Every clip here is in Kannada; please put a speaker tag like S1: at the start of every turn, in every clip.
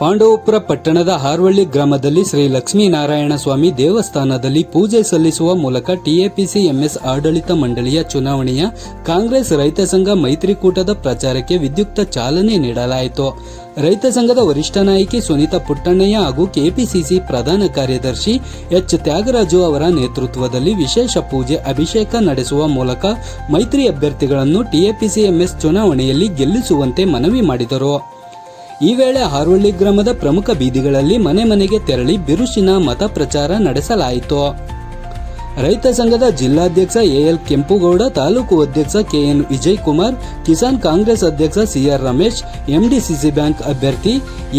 S1: ಪಾಂಡವಪುರ ಪಟ್ಟಣದ ಹಾರ್ವಳ್ಳಿ ಗ್ರಾಮದಲ್ಲಿ ಶ್ರೀ ಲಕ್ಷ್ಮೀನಾರಾಯಣ ಸ್ವಾಮಿ ದೇವಸ್ಥಾನದಲ್ಲಿ ಪೂಜೆ ಸಲ್ಲಿಸುವ ಮೂಲಕ ಟಿಎಪಿಸಿ ಎಂಎಸ್ ಆಡಳಿತ ಮಂಡಳಿಯ ಚುನಾವಣೆಯ ಕಾಂಗ್ರೆಸ್ ರೈತ ಸಂಘ ಮೈತ್ರಿಕೂಟದ ಪ್ರಚಾರಕ್ಕೆ ವಿದ್ಯುಕ್ತ ಚಾಲನೆ ನೀಡಲಾಯಿತು. ರೈತ ಸಂಘದ ವರಿಷ್ಠ ನಾಯಕಿ ಸುನೀತಾ ಪುಟ್ಟಣ್ಣಯ್ಯ ಹಾಗೂ ಕೆಪಿಸಿಸಿ ಪ್ರಧಾನ ಕಾರ್ಯದರ್ಶಿ ಎಚ್. ತ್ಯಾಗರಾಜು ಅವರ ನೇತೃತ್ವದಲ್ಲಿ ವಿಶೇಷ ಪೂಜೆ ಅಭಿಷೇಕ ನಡೆಸುವ ಮೂಲಕ ಮೈತ್ರಿ ಅಭ್ಯರ್ಥಿಗಳನ್ನು ಟಿಎಪಿಸಿ ಎಂಎಸ್ ಚುನಾವಣೆಯಲ್ಲಿ ಗೆಲ್ಲಿಸುವಂತೆ ಮನವಿ ಮಾಡಿದರು. ಈ ವೇಳೆ ಹಾರೋಳ್ಳಿ ಗ್ರಾಮದ ಪ್ರಮುಖ ಬೀದಿಗಳಲ್ಲಿ ಮನೆ ಮನೆಗೆ ತೆರಳಿ ಬಿರುಸಿನ ಮತ ಪ್ರಚಾರ ನಡೆಸಲಾಯಿತು. ರೈತ ಸಂಘದ ಜಿಲ್ಲಾಧ್ಯಕ್ಷ ಎಎಲ್ ಕೆಂಪುಗೌಡ, ತಾಲೂಕು ಅಧ್ಯಕ್ಷ ಕೆಎನ್ ವಿಜಯ್ ಕುಮಾರ್ ಕಿಸಾನ್ ಕಾಂಗ್ರೆಸ್ ಅಧ್ಯಕ್ಷ ಸಿಆರ್ ರಮೇಶ್ ಎಂಡಿಸಿಸಿ ಬ್ಯಾಂಕ್ ಅಭ್ಯರ್ಥಿ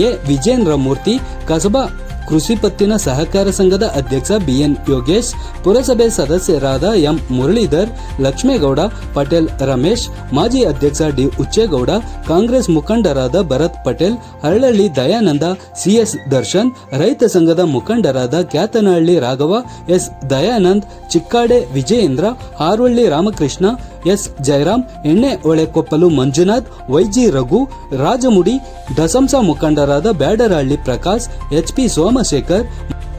S1: ಎ ವಿಜೇಂದ್ರ ಮೂರ್ತಿ ಕಸಬಾ ಕೃಷಿ ಪತ್ತಿನ ಸಹಕಾರ ಸಂಘದ ಅಧ್ಯಕ್ಷ ಬಿಎನ್ ಯೋಗೇಶ್, ಪುರಸಭೆ ಸದಸ್ಯರಾದ ಎಂ ಮುರಳೀಧರ್, ಲಕ್ಷ್ಮೇಗೌಡ, ಪಟೇಲ್ ರಮೇಶ್, ಮಾಜಿ ಅಧ್ಯಕ್ಷ ಡಿ ಉಚ್ಚೇಗೌಡ, ಕಾಂಗ್ರೆಸ್ ಮುಖಂಡರಾದ ಭರತ್ ಪಟೇಲ್, ಹರಳಳ್ಳಿ ದಯಾನಂದ ಸಿಎಸ್ ದರ್ಶನ್, ರೈತ ಸಂಘದ ಮುಖಂಡರಾದ Kyathanahalli Raghava, S Dayanand, Chikkade Vijayendra, Harvalli Ramakrishna S. Jayaram, Enne Olekoppalu Manjunath, YG Raghu, Rajamudi, ದಸಂಸ ಮುಖಂಡರಾದ ಬ್ಯಾಡರಹಳ್ಳಿ ಪ್ರಕಾಶ್ ಎಚ್ ಪಿ ಸೋಮಶೇಖರ್,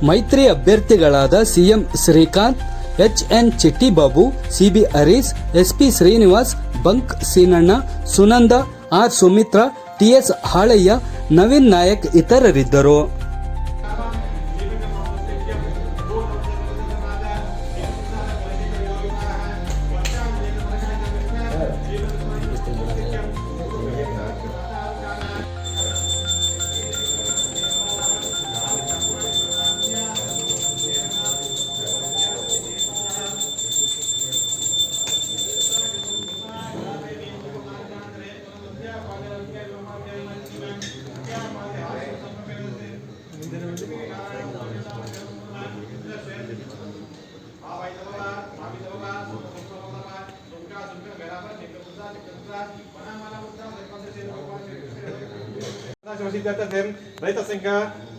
S1: ಮೈತ್ರಿ ಅಭ್ಯರ್ಥಿಗಳಾದ CM Srikanth H N Chittibabu, CB Harish, SP Srinivas, bunk Seenanna, Sunanda, R Sumitra TS Halaiah, Naveen Nayak ಇತರರಿದ್ದರು.
S2: ಸಿದ್ಧತೆ ರೈತ ಸಂಘ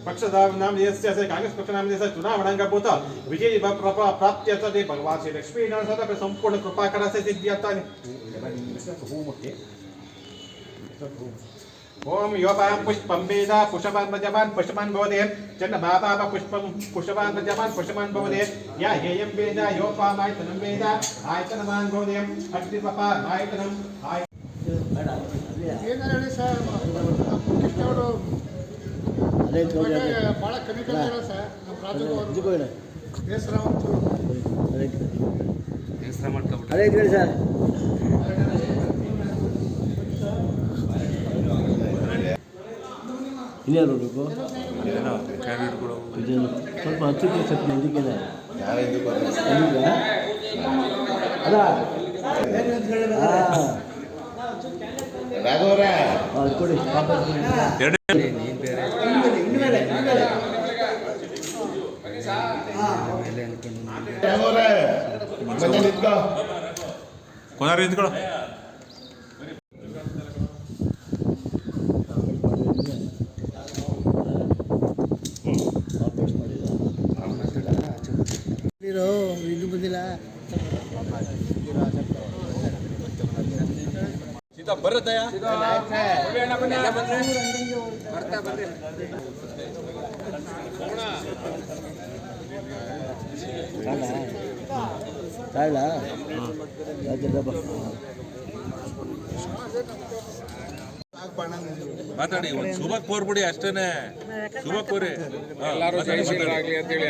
S2: ಪಕ್ಷದ ನಾಮಧೇಯಸ್ಯ ಅಸ್ಯ ಕಾಂಗ್ರೆಸ್ ಪಕ್ಷ ನಾಮಧೇಯಸ್ಯ ಚುನಾವಣಾಂಗಭೂತ ವಿಜಯ ಪ್ರ ಪ್ರಾಪ್ತ್ಯರ್ಥತೆ ಭಗವಾನ್ ಶ್ರೀ ಲಕ್ಷ್ಮೀ ನಾರಾಯಣ ಸಂಪೂರ್ಣ ಕೃಪಾ ಕರಸೆ ಸಿದ್ಧ್ಯರ್ಥಾನಿ ಓಂ ಯೋಪಾಂ ಪುಷ್ಪಂ ವೇದ ಪುಷಪಾನ್ ಭಜಮಾನ್ ಪುಷ್ಪಮಾನ್ ಭವತೆ ಚನ್ನ ಬಾಬಾಬ ಪುಷ್ಪಂ ಪುಷಪಾನ್ ಭಜಮಾನ್ ಪುಷಮಾನ್ ಭವತೆ ಯಾ ಹೇಯಂ ವೇದ ಯೋಪಾಂ ಆಯತನಂ ವೇದ ಆಯತನಮಾನ್ ಭವತೆ ಅಗ್ನಿ ಪಪ ಆಯತನಂ ಆಯ
S3: ಏನಾರ ಹೇಳಿ ಸರ್
S4: ಅದೇ
S3: ಭಾಳ ಕಮ್ಮಿ ಸರ್ ನಮ್ಮ ರಾಜು
S4: ಬೇಸರ
S3: ಬೇಸರ ಒಂದು
S4: ಅದೇ ಹೇಳಿ ಸರ್. ಇನ್ಯಾರು ಬೇಕು ಇದು ಸ್ವಲ್ಪ ಹಚ್ಚಕ್ಕೆ ಸ್ವಲ್ಪ ಇದಕ್ಕಿದೆ ಇದಕ್ಕೆ? ಅಲ್ಲ.
S5: ಕೊನಾರ ನಿಂತ್ಕೊಳ್ಳೋ.
S3: ಇರೋ ಇದು ಬಂದಿಲ್ಲ.
S4: ತಾಳ ಬರುತ್ತಯ
S5: ಮಾತಾಡಿ ಒಂದು ಶುಭ ಕೋರ್ಬಿಡಿ ಅಷ್ಟೇನೆ. ಶುಭ ಕೋರಿ ಎಲ್ಲರೂ ಆಗ್ಲಿ ಅಂತ ಹೇಳಿ.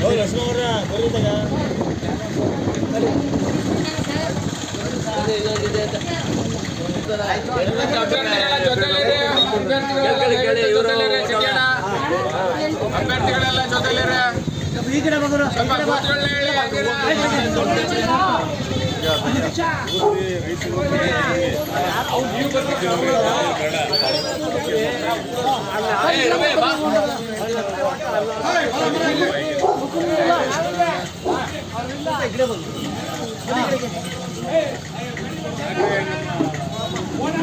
S2: ಹೋಗಿ ಲಕ್ಷ್ಮಣ
S6: ಅವರ ಜೊತೆಲಿರಿ ಸ್ವಲ್ಪ ಕೂತ್ಕೊಳ್ಳಿ ಹೇಳಿ
S5: ನೋಡ್ಬಿಡ್ತೀರಾ ಹಿಂದೆ
S7: ಇವರೇ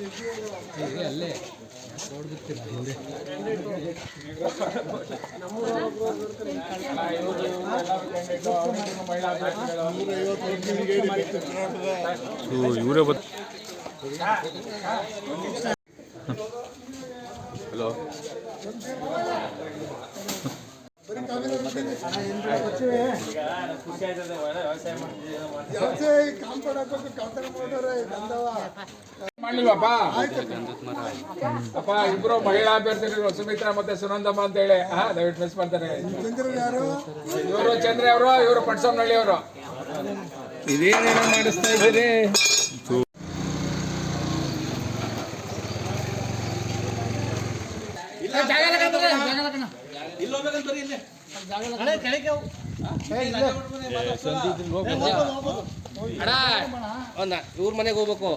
S3: ಹಾಕ್ಬೇಕು ಕಳ್ತನ ಮಾಡೋರೆ ಗಂಧವ
S6: ಮಾಡ್ಲಿಲ್ವಪ್ಪ? ಅಪ್ಪ ಇಬ್ರು ಮಹಿಳಾ ಅಭ್ಯರ್ಥಿಗಳು ಸುಮಿತ್ರಾ ಮತ್ತೆ ಸುನಂದಮ್ಮ ಅಂತ ಹೇಳಿ ಹಾ ದಯವಿಟ್ಟು ಮಿಸ್ ಮಾಡ್ತಾರೆ. ಇವರು ಚಂದ್ರ ಅವರು ಇವರು ಪಟ್ಸಮ್ನಳ್ಳಿ ಅವರು. ಇದೇನೇನೋ ಮಾಡಿಸ್ತಾ ಇದ್ದೀರಿ?
S8: ಇವ್ರ ಮನೆಗೆ ಹೋಗ್ಬೇಕು.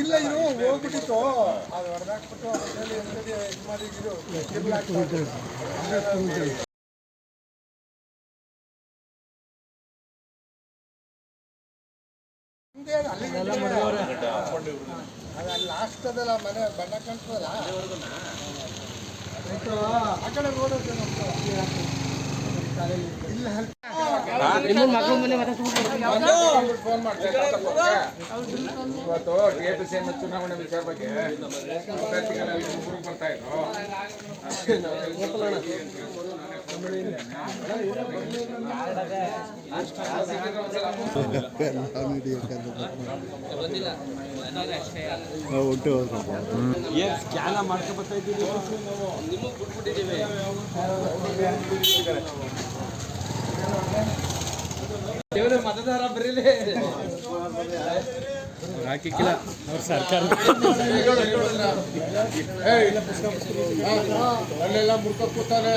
S3: ಇಲ್ಲ ಹೋಗ್ಬಿಟ್ಟಿತ್ತು. ಅದು ಹೊಡೆದಾಕ್ಬಿಟ್ಟು ಮಾಡಿ ಇದು. ಅಲ್ಲಿಗೆ. ಅದು ಲಾಸ್ಟ್ ಅದಲ್ಲ ಮನೆ ಬಣ್ಣ ಆಯ್ತು, ಆ ಕಡೆ ರೋಡ್ ನಮ್ದು. ಇಲ್ಲ
S6: ಫೋನ್. ಇವತ್ತು ಸಿ ಎಂ ಚುನಾವಣೆ ವಿಚಾರ ಬಗ್ಗೆ ಬರ್ತಾ ಇದ್ರು ಅಲ್ಲೆಲ್ಲ ಅವ್ರ ಸರ್ಕಾರ. ಎಲ್ಲ ಫೋಟೋ ತೆಗ್ಸ್ಕೊತಾರೆ.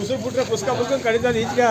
S9: ಉಸಿರು ಬಿಟ್ರೆ ಪುಸ್ತಕ ಪುಸ್ತಕ ಕಡಿತದ ಈಚೆಗೆ.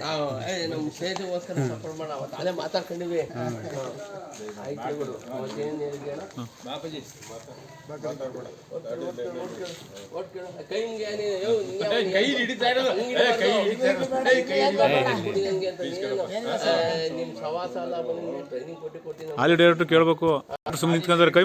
S8: ನಾವು ನಮ್ಮ ಸ್ನೇಹಿತರಿಗೋಸ್ಕರ ಸಪೋರ್ಟ್ ಮಾಡ. ಅವತ್ತು ಅಲ್ಲೇ ಮಾತಾಡ್ಕೊಂಡಿವಿ ಆಯ್ತು. ಇವರು ಅವತ್ತೇನು ಹೇಳಿದ್ಯಲ್ಲ? ಒಟ್ಟು ಕೇಳು. ಕೈ ಹಿಂಗೆ ನೀನು, ಯೋ, ಹಿಂಗೆ ಅವ್ನು
S6: ಕೈ ಹಿಡಿತಾ ಇರೋದು
S8: ಹಿಂಗೆ
S6: ಏ, ಕೈ ಹಿಡಿತಾ ಕೈ ಹಿಡಿತಾ ಇರೋದು.
S8: ಕೊಡಿ ನಂಗೆ ಅಂತ ನೀನು ಆ, ನಿಮ್ ಸವಾಸ ಅಲ್ಲ ಬಂದು ಟ್ರೈನಿಂಗ್ ಕೊಟ್ಟು ಕೊಟ್ಟು
S9: ಅಲ್ಲಿ ಡೈರೆಕ್ಟ್ ಕೇಳಬೇಕು. ಸುಮ್ಮನೆ ನಿಂತ್ಕೊಂಡ್ರೆ ಕೈ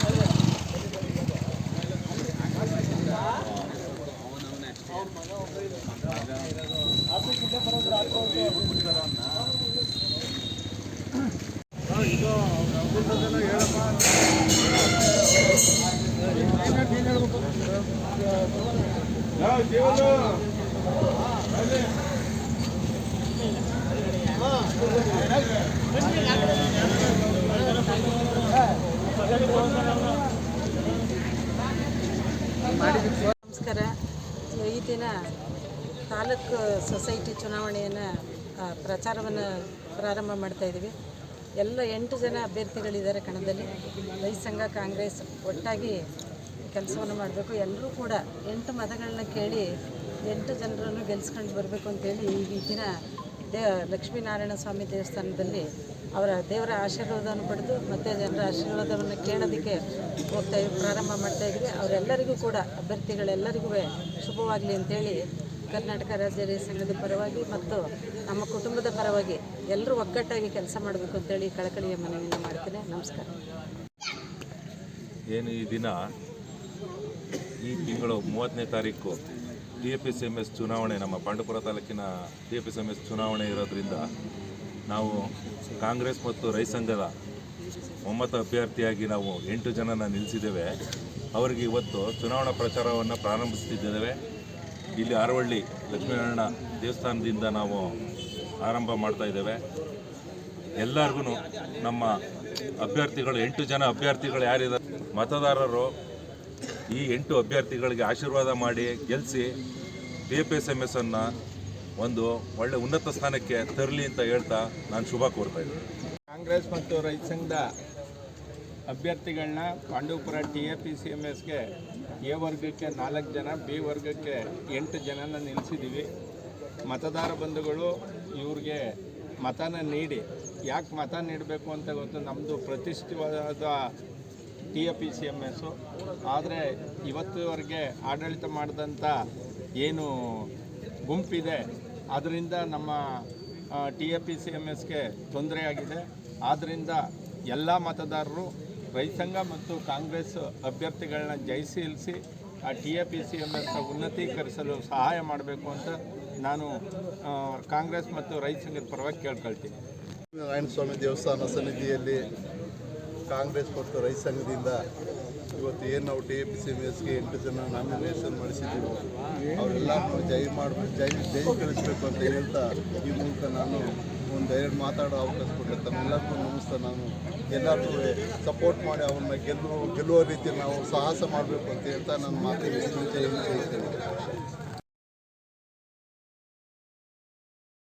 S10: ನಮಸ್ಕಾರ. ಈ ದಿನ ತಾಲೂಕು ಸೊಸೈಟಿ ಚುನಾವಣೆಯನ್ನು ಪ್ರಚಾರವನ್ನು ಪ್ರಾರಂಭ ಮಾಡ್ತಾ ಇದ್ದೀವಿ ಎಲ್ಲ ಎಂಟು ಜನ ಅಭ್ಯರ್ಥಿಗಳಿದ್ದಾರೆ ಕಣದಲ್ಲಿ. ರೈತ ಸಂಘ, ಕಾಂಗ್ರೆಸ್ ಒಟ್ಟಾಗಿ ಕೆಲಸವನ್ನು ಮಾಡಬೇಕು. ಎಲ್ಲರೂ ಕೂಡ ಎಂಟು ಮತಗಳನ್ನ ಕೇಳಿ ಎಂಟು ಜನರನ್ನು ಗೆಲ್ಸ್ಕೊಂಡು ಬರಬೇಕು ಅಂತೇಳಿ ಈ ದಿನ ದೇ ಲಕ್ಷ್ಮೀನಾರಾಯಣ ಸ್ವಾಮಿ ದೇವಸ್ಥಾನದಲ್ಲಿ ಅವರ ದೇವರ ಆಶೀರ್ವಾದವನ್ನು ಪಡೆದು ಮತ್ತು ಜನರ ಆಶೀರ್ವಾದವನ್ನು ಕೇಳೋದಕ್ಕೆ ಹೋಗ್ತಾ ಪ್ರಾರಂಭ ಮಾಡ್ತಾ ಇದ್ದೀವಿ. ಅವರೆಲ್ಲರಿಗೂ ಕೂಡ ಅಭ್ಯರ್ಥಿಗಳೆಲ್ಲರಿಗೂ ಶುಭವಾಗಲಿ ಅಂತೇಳಿ ಕರ್ನಾಟಕ ರಾಜ್ಯ ಸಂಘದ ಪರವಾಗಿ ಮತ್ತು ನಮ್ಮ ಕುಟುಂಬದ ಪರವಾಗಿ ಎಲ್ಲರೂ ಒಗ್ಗಟ್ಟಾಗಿ ಕೆಲಸ ಮಾಡಬೇಕು ಅಂತೇಳಿ ಕಳಕಳಿಯ ಮನವಿಯನ್ನು ಮಾಡ್ತೇನೆ. ನಮಸ್ಕಾರ.
S5: ಏನು ಈ ದಿನ ಈ ತಿಂಗಳು ಮೂವತ್ತನೇ ತಾರೀಕು T A P C M S ಚುನಾವಣೆ, ನಮ್ಮ ಪಾಂಡುಪುರ ತಾಲೂಕಿನ D A P C M S ಚುನಾವಣೆ ಇರೋದ್ರಿಂದ ನಾವು ಕಾಂಗ್ರೆಸ್ ಮತ್ತು ರೈತ ಸಂಘದ ಒಮ್ಮತ ಅಭ್ಯರ್ಥಿಯಾಗಿ ನಾವು ಎಂಟು ಜನನ ನಿಲ್ಲಿಸಿದ್ದೇವೆ. ಅವರಿಗೆ ಇವತ್ತು ಚುನಾವಣಾ ಪ್ರಚಾರವನ್ನು ಪ್ರಾರಂಭಿಸ್ತಿದ್ದೇವೆ. ಇಲ್ಲಿ ಆರವಳ್ಳಿ ಲಕ್ಷ್ಮೀನಾರಾಯಣ ದೇವಸ್ಥಾನದಿಂದ ನಾವು ಆರಂಭ ಮಾಡ್ತಾ ಇದ್ದೇವೆ. ಎಲ್ಲರಿಗೂ ನಮ್ಮ ಅಭ್ಯರ್ಥಿಗಳು, ಎಂಟು ಜನ ಅಭ್ಯರ್ಥಿಗಳು ಯಾರಿದ್ದಾರೆ? ಮತದಾರರು ಈ ಎಂಟು ಅಭ್ಯರ್ಥಿಗಳಿಗೆ ಆಶೀರ್ವಾದ ಮಾಡಿ ಗೆಲ್ಲಿಸಿ D P S M S ಅನ್ನು ಒಂದು ಒಳ್ಳೆ ಉನ್ನತ ಸ್ಥಾನಕ್ಕೆ ತರಲಿ ಅಂತ ಹೇಳ್ತಾ ನಾನು ಶುಭ ಕೋರ್ತಾ ಇದ್ದೀನಿ.
S7: ಕಾಂಗ್ರೆಸ್ ಮತ್ತು ರೈತ ಸಂಘದ ಅಭ್ಯರ್ಥಿಗಳನ್ನ Pandavapura T A P C M ಎಸ್ಗೆ ಎ ವರ್ಗಕ್ಕೆ ನಾಲ್ಕು ಜನ, ಬಿ ವರ್ಗಕ್ಕೆ ಎಂಟು ಜನನ ನಿಲ್ಲಿಸಿದ್ದೀವಿ ಮತದಾರ ಬಂಧುಗಳು ಇವ್ರಿಗೆ ಮತನ ನೀಡಿ. ಯಾಕೆ ಮತ ನೀಡಬೇಕು ಅಂತ ಗೊತ್ತು? ನಮ್ಮದು ಪ್ರತಿಷ್ಠಿತವಾದ T A P C M S ಆದರೆ ಇವತ್ತುವರೆಗೆ ಆಡಳಿತ ಮಾಡಿದಂಥ ಏನು ಗುಂಪಿದೆ, ಅದರಿಂದ ನಮ್ಮ T A P C M ಎಸ್ಗೆ ತೊಂದರೆಯಾಗಿದೆ ಆದ್ದರಿಂದ ಎಲ್ಲ ಮತದಾರರು, ರೈತ ಸಂಘ ಮತ್ತು ಕಾಂಗ್ರೆಸ್ ಅಭ್ಯರ್ಥಿಗಳನ್ನ ಜಯಶೀಲಿಸಿ ಆ, T A P C M ಎಸ್ನ ಉನ್ನತೀಕರಿಸಲು ಸಹಾಯ ಮಾಡಬೇಕು ಅಂತ ನಾನು ಕಾಂಗ್ರೆಸ್ ಮತ್ತು ರೈತ ಸಂಘದ ಪರವಾಗಿ ಕೇಳ್ಕೊಳ್ತೀನಿ.
S11: ನಾರಾಯಣ ಸ್ವಾಮಿ ದೇವಸ್ಥಾನ ಸನ್ನಿಧಿಯಲ್ಲಿ ಕಾಂಗ್ರೆಸ್ ಮತ್ತು ರೈತ ಸಂಘದಿಂದ ಇವತ್ತು ಏನು ನಾವು T A P C M ಎಸ್ಗೆ ಎಂಟು ಜನ ನಾಮಿನೇಷನ್ ಮಾಡಿಸಿದ್ದೀವಿ, ಅವರೆಲ್ಲ ಜೈ ಮಾಡಬೇಕು, ಜೈ ಜೈ ಕಳಿಸ್ಬೇಕು ಅಂತ ಹೇಳ್ತಾ ಈ ಮೂಲಕ ನಾನು ಒಂದು ಎರಡು ಮಾತಾಡೋ ಅವಕಾಶ ಕೊಟ್ಟೆ ತಮ್ಮೆಲ್ಲರಿಗೂ ನಮಸ್ತೆ. ನಾನು ಎಲ್ಲರಿಗೂ ಸಪೋರ್ಟ್ ಮಾಡಿ ಅವ್ರನ್ನ ಗೆಲ್ಲುವ ಗೆಲ್ಲುವ ರೀತಿ ನಾವು ಸಾಹಸ ಮಾಡಬೇಕು ಅಂತ ಹೇಳ್ತಾ ನನ್ನ ಮಾತಿನ